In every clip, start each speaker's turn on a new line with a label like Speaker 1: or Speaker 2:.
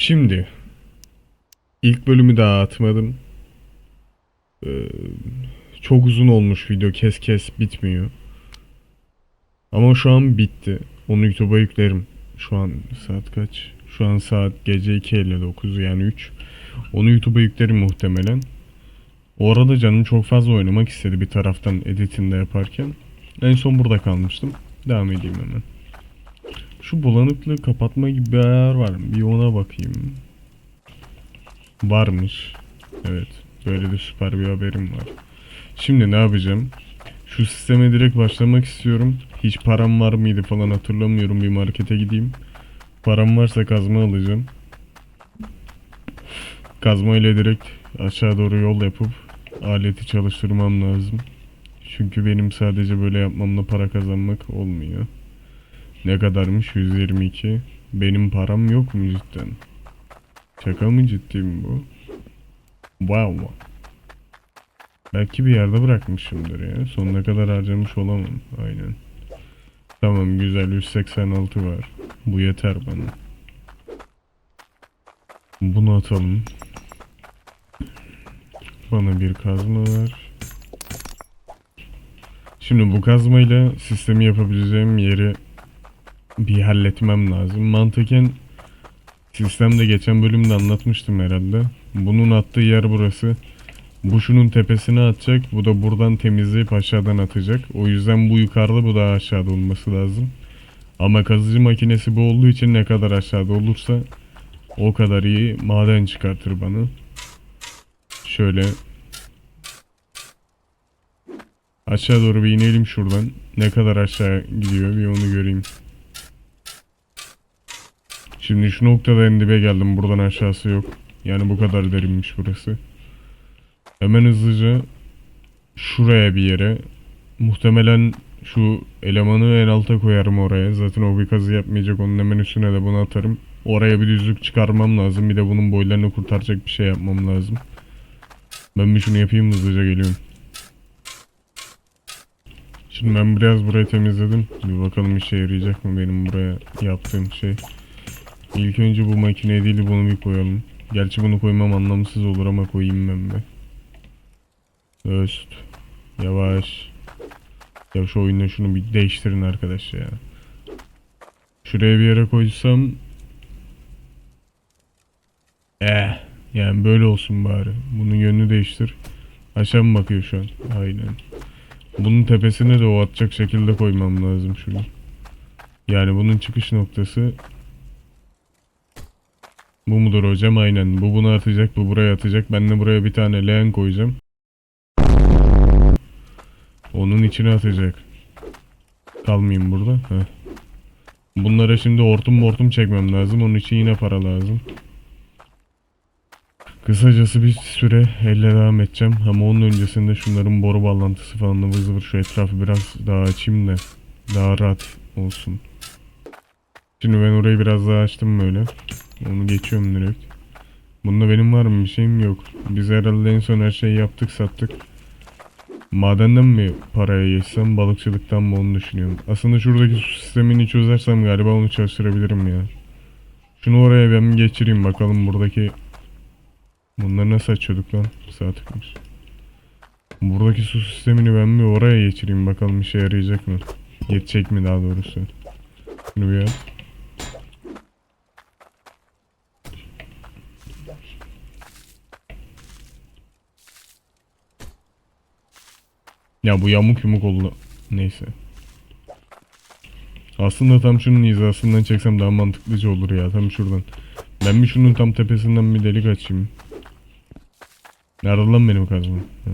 Speaker 1: Şimdi ilk bölümü daha atmadım. Ee, çok uzun olmuş video kes kes bitmiyor. Ama şu an bitti. Onu YouTube'a yüklerim. Şu an saat kaç? Şu an saat gece 2.59 yani 3. Onu YouTube'a yüklerim muhtemelen. O arada canım çok fazla oynamak istedi bir taraftan editinde yaparken. En son burada kalmıştım. Devam edeyim hemen. Şu bulanıklığı kapatma gibi bir ayar var mı? Bir ona bakayım. Varmış. Evet. Böyle de süper bir haberim var. Şimdi ne yapacağım? Şu sisteme direkt başlamak istiyorum. Hiç param var mıydı falan hatırlamıyorum. Bir markete gideyim. Param varsa kazma alacağım. Kazma ile direkt aşağı doğru yol yapıp aleti çalıştırmam lazım. Çünkü benim sadece böyle yapmamla para kazanmak olmuyor. Ne kadarmış? 122. Benim param yok mu cidden? Şaka mı ciddi mi bu? Wow. Belki bir yerde bırakmışımdır ya. Sonuna kadar harcamış olamam. Aynen. Tamam güzel 186 var. Bu yeter bana. Bunu atalım. Bana bir kazma ver. Şimdi bu kazmayla sistemi yapabileceğim yeri bir halletmem lazım. Mantıken sistemde geçen bölümde anlatmıştım herhalde. Bunun attığı yer burası. Bu şunun tepesine atacak. Bu da buradan temizleyip aşağıdan atacak. O yüzden bu yukarıda bu daha aşağıda olması lazım. Ama kazıcı makinesi bu olduğu için ne kadar aşağıda olursa o kadar iyi maden çıkartır bana. Şöyle aşağı doğru bir inelim şuradan. Ne kadar aşağı gidiyor bir onu göreyim. Şimdi şu noktada en dibe geldim. Buradan aşağısı yok. Yani bu kadar derinmiş burası. Hemen hızlıca şuraya bir yere muhtemelen şu elemanı en alta koyarım oraya. Zaten o bir kazı yapmayacak. Onun hemen üstüne de bunu atarım. Oraya bir düzlük çıkarmam lazım. Bir de bunun boylarını kurtaracak bir şey yapmam lazım. Ben bir şunu yapayım hızlıca geliyorum. Şimdi ben biraz burayı temizledim. Bir bakalım işe yarayacak mı benim buraya yaptığım şey. İlk önce bu makineye değil bunu bir koyalım. Gerçi bunu koymam anlamsız olur ama koyayım ben be. Öst. Yavaş. Ya şu oyunda şunu bir değiştirin arkadaş ya. Şuraya bir yere koysam. Eh. Yani böyle olsun bari. Bunun yönünü değiştir. Aşağı mı bakıyor şu an? Aynen. Bunun tepesine de o atacak şekilde koymam lazım şunu. Yani bunun çıkış noktası bu mudur hocam? Aynen. Bu bunu atacak, bu buraya atacak. Ben de buraya bir tane leğen koyacağım. Onun içine atacak. Kalmayayım burada. Heh. Bunlara şimdi hortum hortum çekmem lazım. Onun için yine para lazım. Kısacası bir süre elle devam edeceğim. Ama onun öncesinde şunların boru bağlantısı falan ıvır zıvır şu etrafı biraz daha açayım da daha rahat olsun. Şimdi ben orayı biraz daha açtım böyle. Onu geçiyorum direkt. Bunda benim var mı bir şeyim yok. Biz herhalde en son her şeyi yaptık sattık. Madenden mi paraya geçsem balıkçılıktan mı onu düşünüyorum. Aslında şuradaki su sistemini çözersem galiba onu çalıştırabilirim ya. Şunu oraya ben geçireyim bakalım buradaki Bunları nasıl açıyorduk lan? Sağ tıkmış. Buradaki su sistemini ben bir oraya geçireyim bakalım işe yarayacak mı? Yetecek mi daha doğrusu? Şunu bir at. Ya bu yamuk yumuk oldu. Neyse. Aslında tam şunun hizasından çeksem daha mantıklıca olur ya. Tam şuradan. Ben bir şunun tam tepesinden bir delik açayım. Nerede lan benim kazmam? Ha.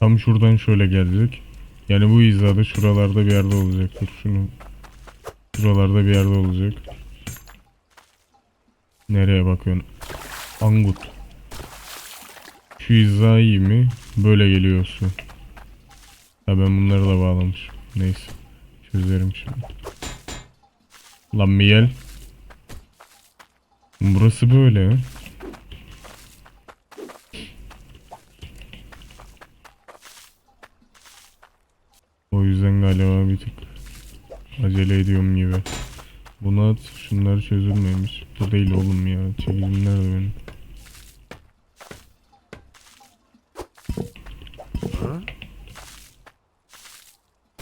Speaker 1: Tam şuradan şöyle gelecek. Yani bu hizada şuralarda bir yerde olacaktır. Şunu şuralarda bir yerde olacak. Nereye bakıyorsun? Angut. Şu hiza iyi mi? Böyle geliyorsun. Ha ben bunları da bağlamış. Neyse. Çözerim şimdi. Lan Miel. Burası böyle. Bir acele ediyorum gibi. Bunu at. Şunlar çözülmemiş. Bu değil oğlum ya. Çekicim nerede benim?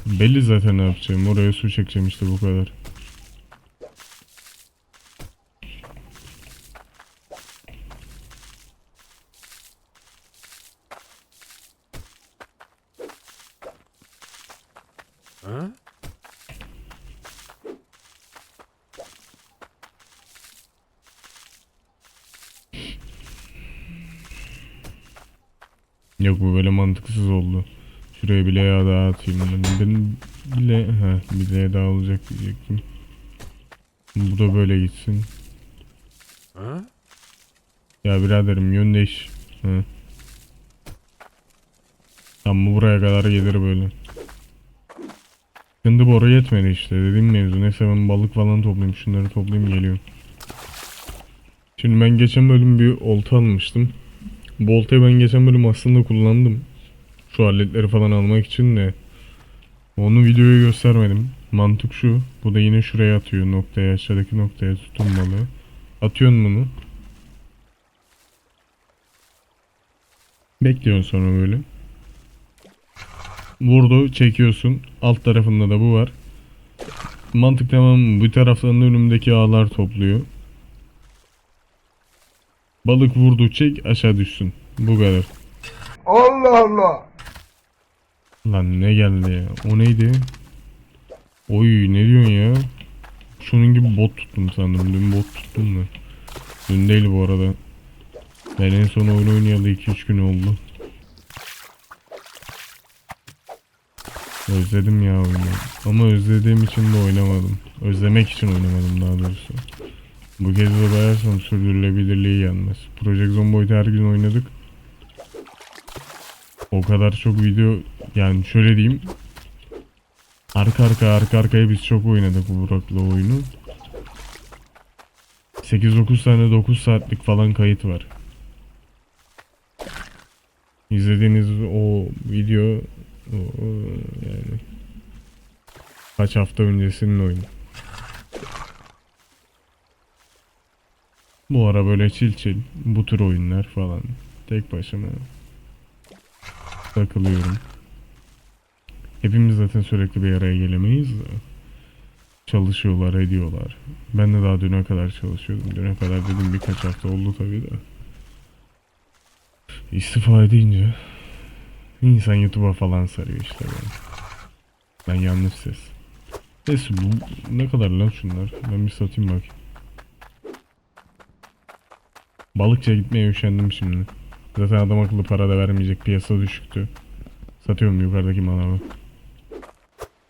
Speaker 1: Belli zaten ne yapacağım. Oraya su çekeceğim işte bu kadar. Yok bu böyle mantıksız oldu. Şuraya bile yağ daha atayım. Ben, bile ha bile daha olacak diyecektim. Bu da böyle gitsin. Ya biraderim yön değiş. Ha. Tam bu buraya kadar gelir böyle. Sıkıntı boru yetmedi işte dediğim mevzu. Neyse ben balık falan toplayayım. Şunları toplayayım geliyorum. Şimdi ben geçen bölüm bir olta almıştım. Bu oltayı ben geçen bölüm aslında kullandım. Şu aletleri falan almak için de. Onu videoya göstermedim. Mantık şu. Bu da yine şuraya atıyor noktaya aşağıdaki noktaya tutun balığı. Atıyorsun bunu. Bekliyorsun sonra böyle. Vurdu çekiyorsun. Alt tarafında da bu var. Mantık tamam? Bu taraftan da önümdeki ağlar topluyor. Balık vurdu çek aşağı düşsün. Bu kadar.
Speaker 2: Allah Allah.
Speaker 1: Lan ne geldi ya? O neydi? Oy ne diyorsun ya? Şunun gibi bot tuttum sandım. Dün bot tuttum da. Dün değil bu arada. Ben en son oyun oynayalı 2-3 gün oldu. Özledim ya oyunu. Ama özlediğim için de oynamadım. Özlemek için oynamadım daha doğrusu. Bu kez de bayarsam sürdürülebilirliği gelmez. Project Zomboid'i her gün oynadık. O kadar çok video yani şöyle diyeyim. Arka arka arka arkaya biz çok oynadık bu Burak'la oyunu. 8-9 tane 9 saatlik falan kayıt var. İzlediğiniz o video o yani kaç hafta öncesinin oyunu. Bu ara böyle çil çil bu tür oyunlar falan tek başıma takılıyorum. Hepimiz zaten sürekli bir araya gelemeyiz de. Çalışıyorlar, ediyorlar. Ben de daha düne kadar çalışıyordum. Düne kadar dedim birkaç hafta oldu tabii de. İstifa edince insan YouTube'a falan sarıyor işte ben. Ben yanlış ses. Neyse bu ne kadar lan şunlar? Ben bir satayım bakayım. Balıkçıya gitmeye üşendim şimdi. Zaten adam akıllı para da vermeyecek piyasa düşüktü. Satıyorum yukarıdaki manavı.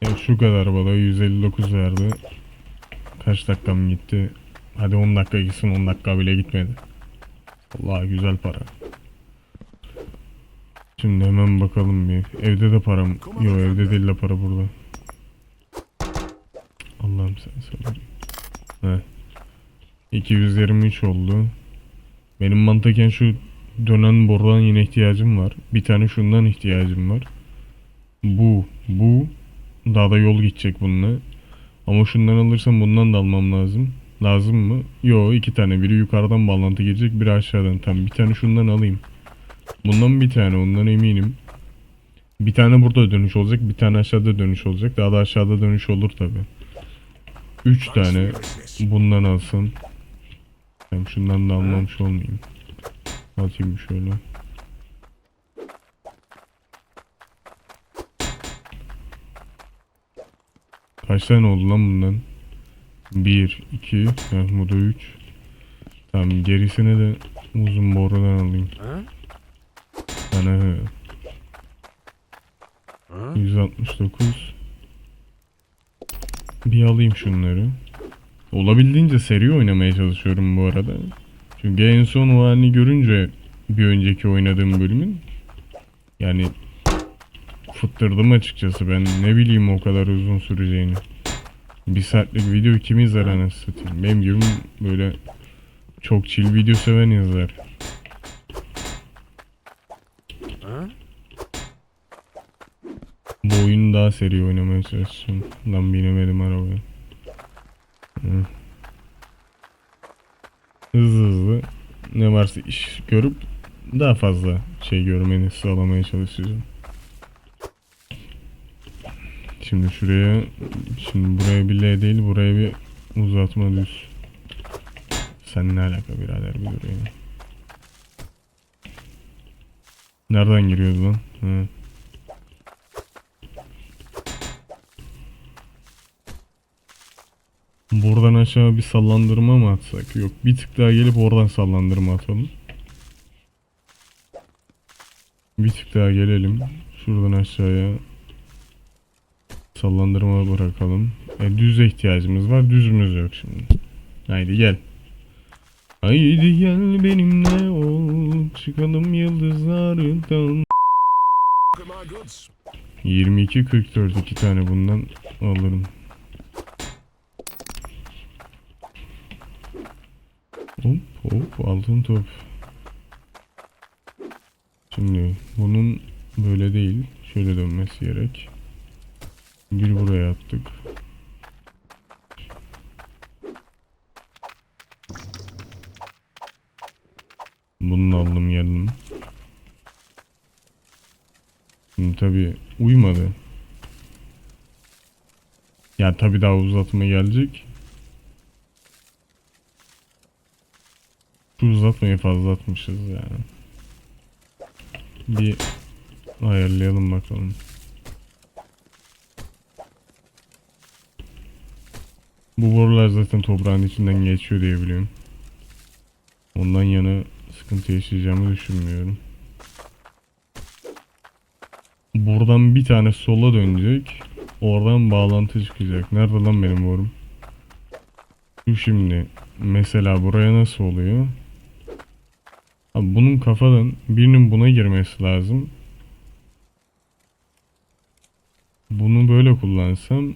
Speaker 1: Ya şu kadar balığı 159 verdi. Kaç dakikam gitti? Hadi 10 dakika gitsin 10 dakika bile gitmedi. Allah güzel para. Şimdi hemen bakalım bir. Evde de param. Yok evde değil de para burada. Allah'ım sen sabır. Heh. 223 oldu. Benim mantıken şu dönen borudan yine ihtiyacım var. Bir tane şundan ihtiyacım var. Bu, bu. Daha da yol gidecek bununla. Ama şundan alırsam bundan da almam lazım. Lazım mı? Yo iki tane. Biri yukarıdan bağlantı gelecek, biri aşağıdan. Tamam bir tane şundan alayım. Bundan bir tane, ondan eminim. Bir tane burada dönüş olacak, bir tane aşağıda dönüş olacak. Daha da aşağıda dönüş olur tabi. Üç tane bundan alsın. Hem şundan da almamış olmayayım. Atayım şöyle. Kaç tane oldu lan bundan? 1, 2, yani bu da 3. Tamam gerisine de uzun borudan alayım. Ana hı. 169. Bir alayım şunları. Olabildiğince seri oynamaya çalışıyorum bu arada. Çünkü en son o halini görünce bir önceki oynadığım bölümün yani fıttırdım açıkçası ben ne bileyim o kadar uzun süreceğini. Bir saatlik video kim izler anasını. Benim gibi böyle çok chill video seven izler. Bu oyunu daha seri oynamaya çalışacağım. Lan binemedim arabaya. Hı. Hızlı hızlı ne varsa iş görüp daha fazla şey görmeni sağlamaya çalışacağım. Şimdi şuraya şimdi buraya bir L değil buraya bir uzatma düz. Sen ne alaka birader bir dur. Nereden giriyoruz lan? Ha. Buradan aşağı bir sallandırma mı atsak? Yok bir tık daha gelip oradan sallandırma atalım. Bir tık daha gelelim. Şuradan aşağıya sallandırma bırakalım. E, düze ihtiyacımız var. Düzümüz yok şimdi. Haydi gel. Haydi gel benimle ol. Çıkalım yıldızlardan. 22 44 iki tane bundan alırım. Hop hop altın top. Şimdi bunun böyle değil. Şöyle dönmesi gerek. Bir buraya attık. Bunu aldım geldim. Şimdi tabi uymadı. Ya tabi daha uzatma gelecek. Uzatmayı fazla atmışız yani. Bir ayarlayalım bakalım. Bu borular zaten toprağın içinden geçiyor diye biliyorum. Ondan yana sıkıntı yaşayacağımı düşünmüyorum. Buradan bir tane sola dönecek. Oradan bağlantı çıkacak. Nerede lan benim borum? Şu şimdi. Mesela buraya nasıl oluyor? Abi bunun kafadan birinin buna girmesi lazım. Bunu böyle kullansam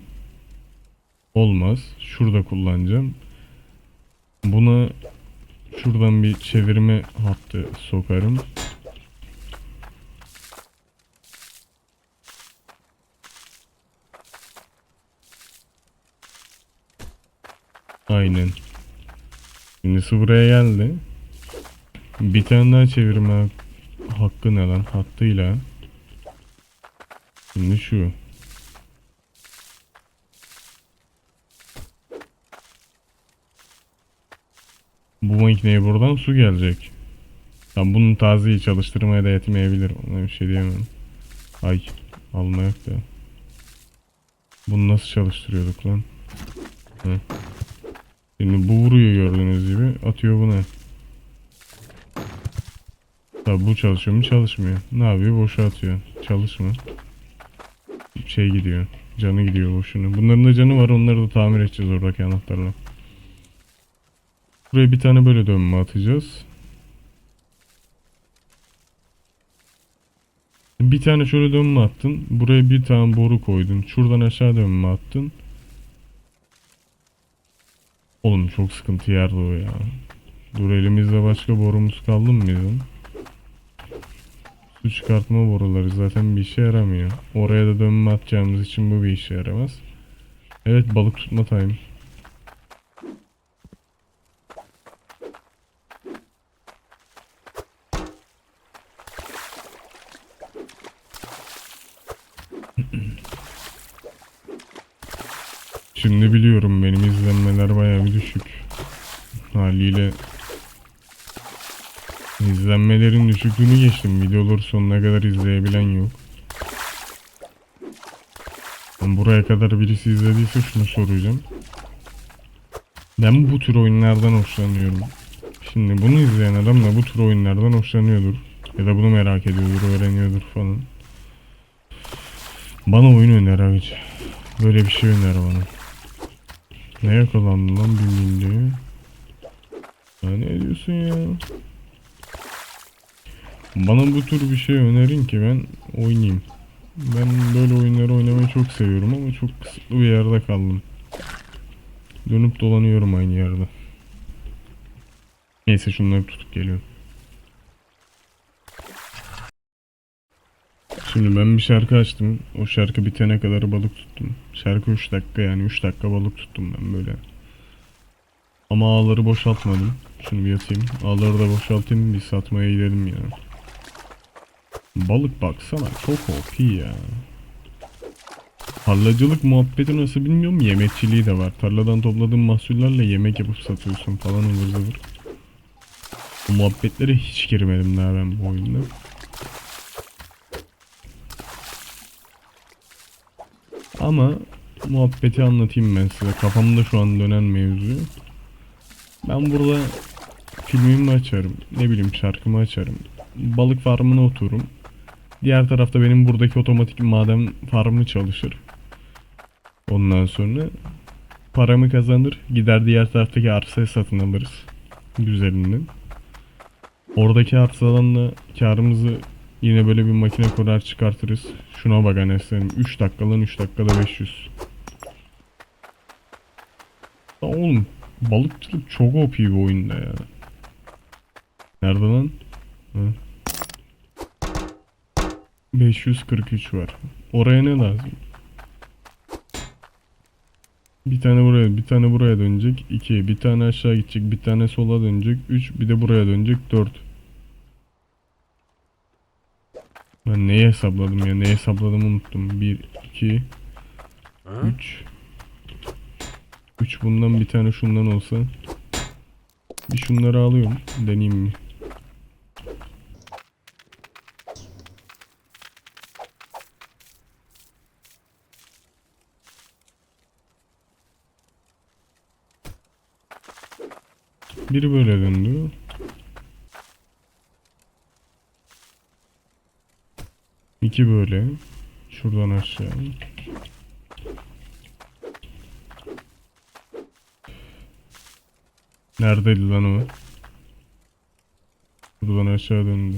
Speaker 1: olmaz. Şurada kullanacağım. Buna şuradan bir çevirme hattı sokarım. Aynen. Şimdi buraya geldi. Bir tane daha çevirme hakkı ne lan? Hattıyla. Şimdi şu. Bu makineye buradan su gelecek. Tam bunun tazeyi çalıştırmaya da yetmeyebilir. Ona bir şey diyemem. Ay almayak da. Bunu nasıl çalıştırıyorduk lan? Heh. Şimdi bu vuruyor gördüğünüz gibi. Atıyor buna. Tabi bu çalışıyor mu çalışmıyor. Ne yapıyor? Boşa atıyor. Çalışma. Şey gidiyor. Canı gidiyor boşuna. Bunların da canı var. Onları da tamir edeceğiz oradaki anahtarla. Buraya bir tane böyle dönme atacağız. Bir tane şöyle dönme attın. Buraya bir tane boru koydun. Şuradan aşağı dönme attın. Oğlum çok sıkıntı yerde o ya. Dur elimizde başka borumuz kaldı mı bizim? Su çıkartma boruları zaten bir işe yaramıyor. Oraya da dönme atacağımız için bu bir işe yaramaz. Evet balık tutma time. Şimdi biliyorum benim izlenmeler bayağı bir düşük. Haliyle izlenmelerin düşüklüğünü geçtim. Videoları sonuna kadar izleyebilen yok. Buraya kadar birisi izlediyse şunu soracağım. Ben bu tür oyunlardan hoşlanıyorum. Şimdi bunu izleyen adam da bu tür oyunlardan hoşlanıyordur. Ya da bunu merak ediyordur, öğreniyordur falan. Bana oyun öner abici. Böyle bir şey öner bana. Ne yakalandı lan bir diyor. Ya ne diyorsun ya? Bana bu tür bir şey önerin ki ben oynayayım. Ben böyle oyunları oynamayı çok seviyorum ama çok kısıtlı bir yerde kaldım. Dönüp dolanıyorum aynı yerde. Neyse şunları tutup geliyorum. Şimdi ben bir şarkı açtım. O şarkı bitene kadar balık tuttum. Şarkı 3 dakika yani 3 dakika balık tuttum ben böyle. Ama ağları boşaltmadım. Şunu bir atayım. Ağları da boşaltayım bir satmaya gidelim ya. Balık baksana çok OP ya. Tarlacılık muhabbeti nasıl bilmiyorum yemekçiliği de var. Tarladan topladığın mahsullerle yemek yapıp satıyorsun falan ıvır zıvır. Bu muhabbetlere hiç girmedim daha ben bu oyunda. Ama muhabbeti anlatayım ben size. Kafamda şu an dönen mevzu. Ben burada filmimi açarım. Ne bileyim şarkımı açarım. Balık farmına otururum. Diğer tarafta benim buradaki otomatik maden farmı çalışır. Ondan sonra paramı kazanır. Gider diğer taraftaki arsayı satın alırız. Güzelinden. Oradaki arsadan da karımızı yine böyle bir makine kurar çıkartırız. Şuna bak anasını 3 dakikadan 3 dakikada 500. Ya oğlum balıkçılık çok OP bir oyunda ya. Nerede lan? 543 var. Oraya ne lazım? Bir tane buraya, bir tane buraya dönecek. 2. Bir tane aşağı gidecek, bir tane sola dönecek. 3. Bir de buraya dönecek. 4. Ben neyi hesapladım ya? Neyi hesapladım unuttum. 1, 2, 3. 3 bundan bir tane şundan olsa. Bir şunları alıyorum. Deneyeyim mi? Biri böyle döndü. İki böyle. Şuradan aşağı. Neredeydi lan o? Buradan aşağı döndü.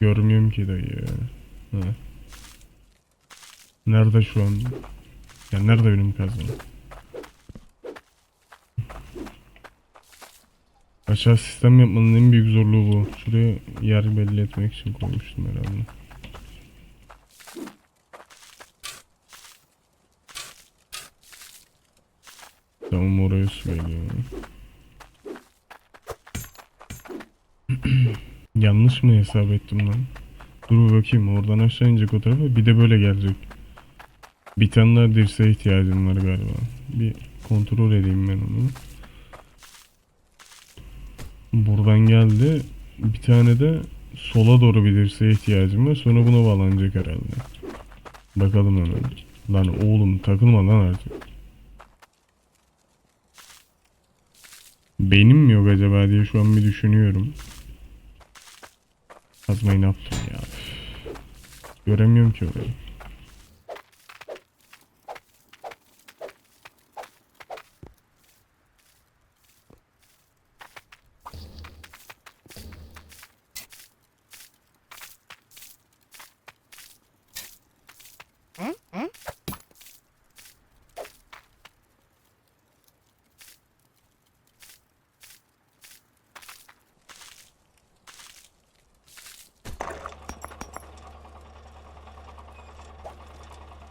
Speaker 1: Görmüyorum ki dayı ya. Nerede şu an? Ya nerede benim kazanım? Aşağı sistem yapmanın en büyük zorluğu bu. Şuraya yer belli etmek için koymuştum herhalde. Tamam oraya su. Yanlış mı hesap ettim lan? Dur bakayım oradan aşağı inecek o tarafa bir de böyle gelecek. Bir tane daha dirseğe ihtiyacım var galiba. Bir kontrol edeyim ben onu. Buradan geldi. Bir tane de sola doğru bir dirseğe ihtiyacım var. Sonra buna bağlanacak herhalde. Bakalım hemen. Lan oğlum takılma lan artık. Benim mi yok acaba diye şu an bir düşünüyorum. Kazmayı ne yaptım ya? Göremiyorum ki orayı.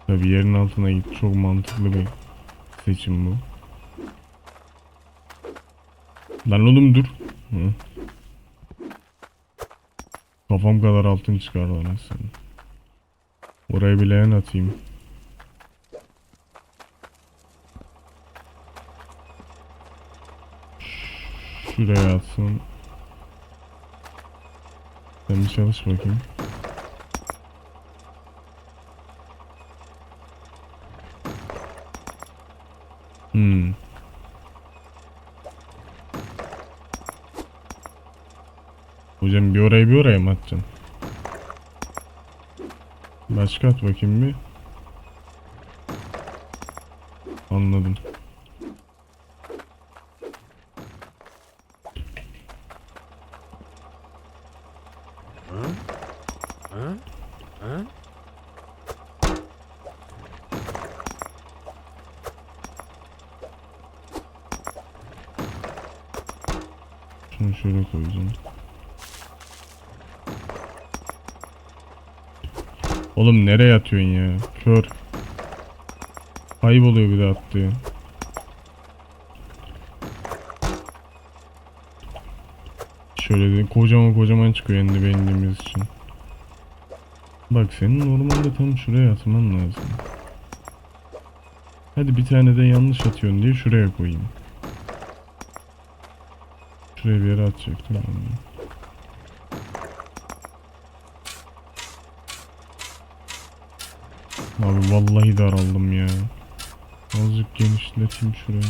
Speaker 1: Tabii yerin altına git. Çok mantıklı bir seçim bu. Lan oğlum dur. Hı. Kafam kadar altın çıkar lan aslında. Oraya bir leğen atayım. Şuraya atsam. Sen bir çalış bakayım. Hmm. Hocam bir oraya bir oraya mı atacaksın? Başka at bakayım bir. Anladım. Şunu şöyle koyacağım. Oğlum nereye atıyorsun ya? Kör. Kayboluyor bir de attığı. Şöyle de kocaman kocaman çıkıyor elinde beğendiğimiz için. Bak senin normalde tam şuraya atman lazım. Hadi bir tane de yanlış atıyorsun diye şuraya koyayım. Şuraya bir yere atacaktım. Abi vallahi daraldım ya. Azıcık genişleteyim şurayı.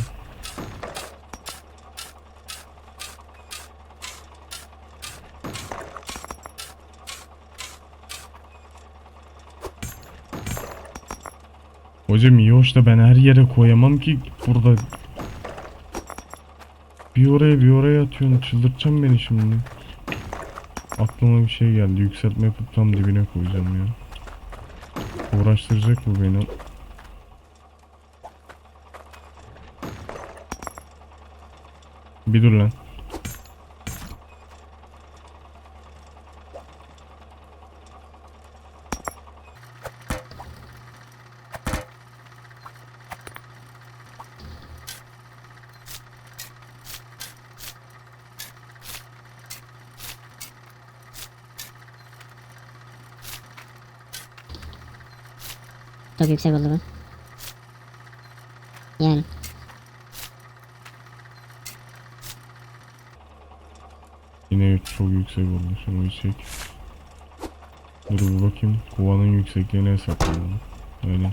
Speaker 1: Hocam iyi hoş da ben her yere koyamam ki burada. Bir oraya bir oraya atıyorsun. Çıldırtacağım beni şimdi. Aklıma bir şey geldi. Yükseltme yapıp tam dibine koyacağım ya. Uğraştıracak bu beni. Bir dur lan.
Speaker 3: Çok yüksek oldu bu. Yani.
Speaker 1: Yine çok yüksek oldu. Şunu bir çek. Dur bir bakayım. Kovanın yüksekliğini hesaplayalım. Öyle.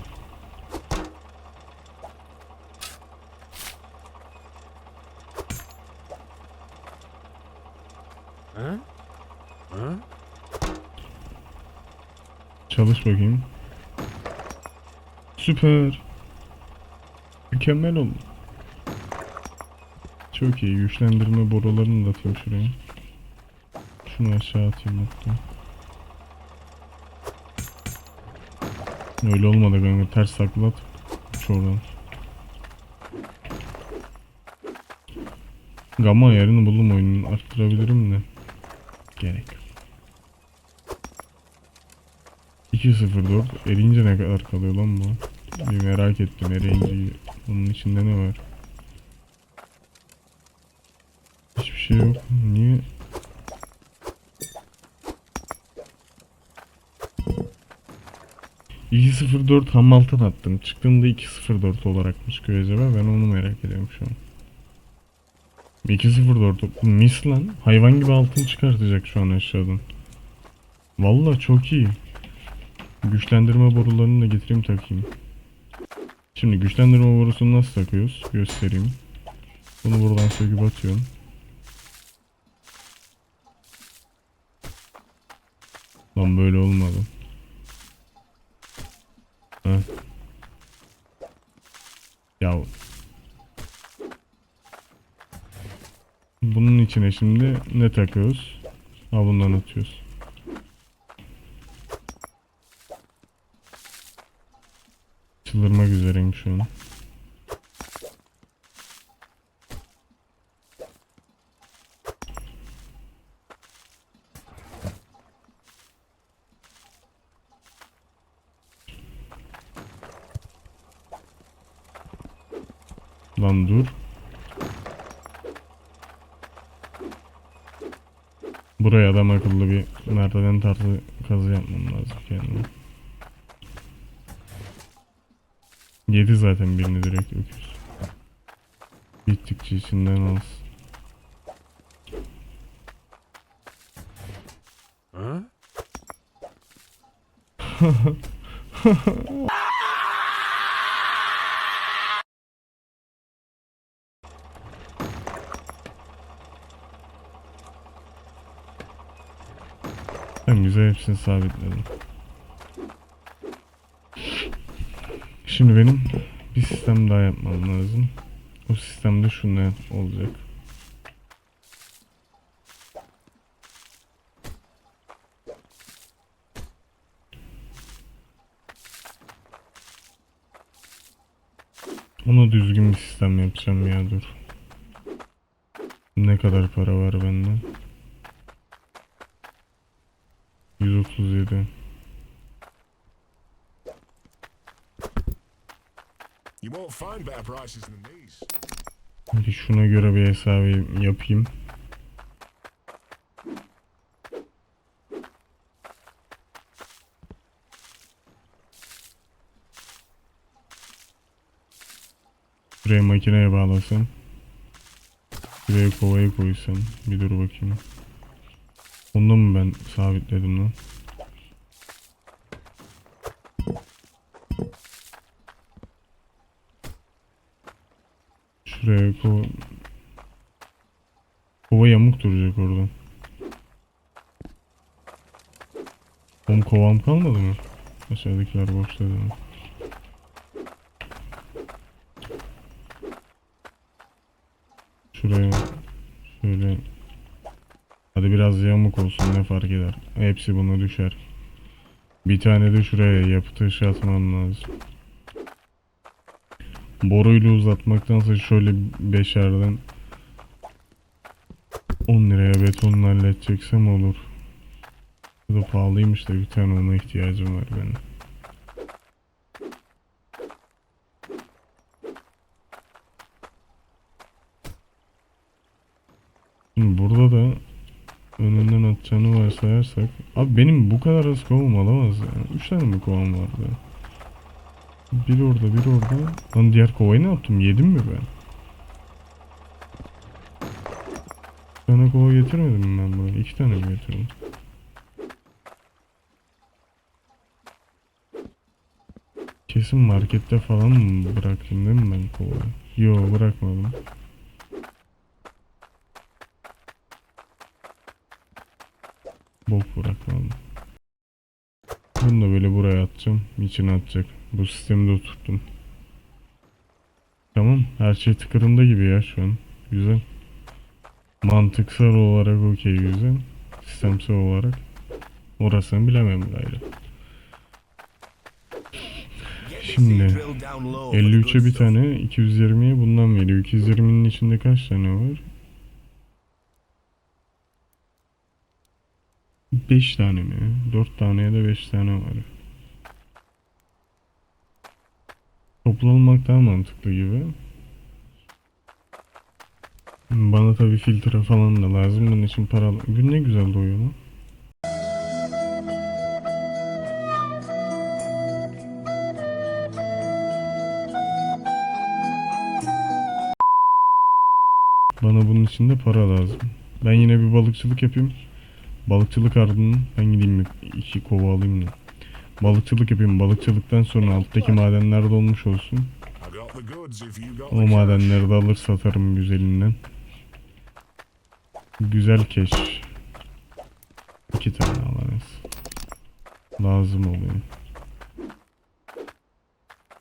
Speaker 1: Çalış bakayım. Süper. Mükemmel oldu. Çok iyi. Güçlendirme borularını da atayım şuraya. Şunu aşağı atayım hatta. Öyle olmadı kanka. Ters saklat. Şuradan. Gamma ayarını buldum oyunun. Arttırabilirim de. Gerek. yok. 2.04 erince ne kadar kalıyor lan bu? Bir merak ettim erince bunun içinde ne var? Hiçbir şey yok. Niye? ...2.04 ham altın attım. Çıktığında 2.04 olarak mı çıkıyor acaba? Ben onu merak ediyorum şu an. 2.04 mis lan. Hayvan gibi altın çıkartacak şu an aşağıdan. Vallahi çok iyi. Güçlendirme borularını da getireyim takayım. Şimdi güçlendirme borusunu nasıl takıyoruz? Göstereyim. Bunu buradan söküp atıyorum. Lan böyle olmadı. Heh. Ya. Bunun içine şimdi ne takıyoruz? Ha bundan atıyoruz. Çıldırmak üzereyim şu an. Lan dur. Buraya adam akıllı bir merdiven tarzı kazı yapmam lazım kendime. Yedi zaten birini direkt öküz. Bittikçe içinden alsın. Ben güzel hepsini sabitledim. Şimdi benim bir sistem daha yapmam lazım. O sistemde şu ne olacak? Ona düzgün bir sistem yapacağım ya dur. Ne kadar para var bende? 137 Bir şuna göre bir hesabı yapayım. Buraya makineye bağlasam. Buraya kovayı koysam. Bir dur bakayım. Onu mu ben sabitledim lan? Şuraya kova... Kova yamuk duracak orada. Oğlum kovam kalmadı mı? Aşağıdakiler boşladı mı? Şuraya şöyle Hadi biraz yamuk olsun ne fark eder. Hepsi buna düşer. Bir tane de şuraya yapı taşı atmam lazım. Boruyla uzatmaktansa şöyle beşerden 10 liraya betonla halledeceksem olur. Bu da pahalıymış da bir tane ona ihtiyacım var benim. Şimdi burada da önünden atacağını varsayarsak Abi benim bu kadar az kovam alamaz ya. 3 tane mi kovam vardı? Bir orada bir orada. Lan diğer kovayı ne yaptım? Yedim mi ben? Tane kova getirmedim ben buraya? İki tane mi getirdim? Kesin markette falan mı bıraktım değil mi ben kovayı? Yo bırakmadım. Bok bırakmadım. Bunu da böyle buraya atacağım. İçine atacak. Bu sistemi de oturttum. Tamam. Her şey tıkırında gibi ya şu an. Güzel. Mantıksal olarak okey güzel. Sistemsel olarak. Orasını bilemem gayrı. Şimdi 53'e bir tane 220'ye bundan veriyor. 220'nin içinde kaç tane var? 5 tane mi? 4 taneye de 5 tane var. Toplanmak daha mantıklı gibi. Bana tabi filtre falan da lazım. Bunun için para... Gün ne güzel doyuyor lan. Bana bunun için de para lazım. Ben yine bir balıkçılık yapayım. Balıkçılık ardından ben gideyim iki kova alayım da. Balıkçılık yapayım. Balıkçılıktan sonra alttaki madenler dolmuş olsun. O madenleri de alır satarım güzelinden. Güzel keş. İki tane alanız. Lazım oluyor.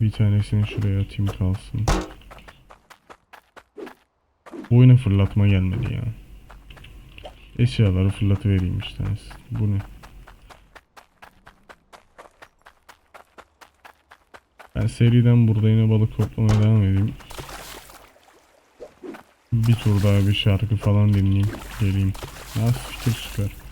Speaker 1: Bir tanesini şuraya atayım kalsın. Bu oyuna fırlatma gelmedi ya. Eşyaları fırlatıvereyim işte. Bu ne? Ben seriden burada yine balık toplamaya devam edeyim. Bir tur daha bir şarkı falan dinleyeyim. Geleyim. Ha fikir süper.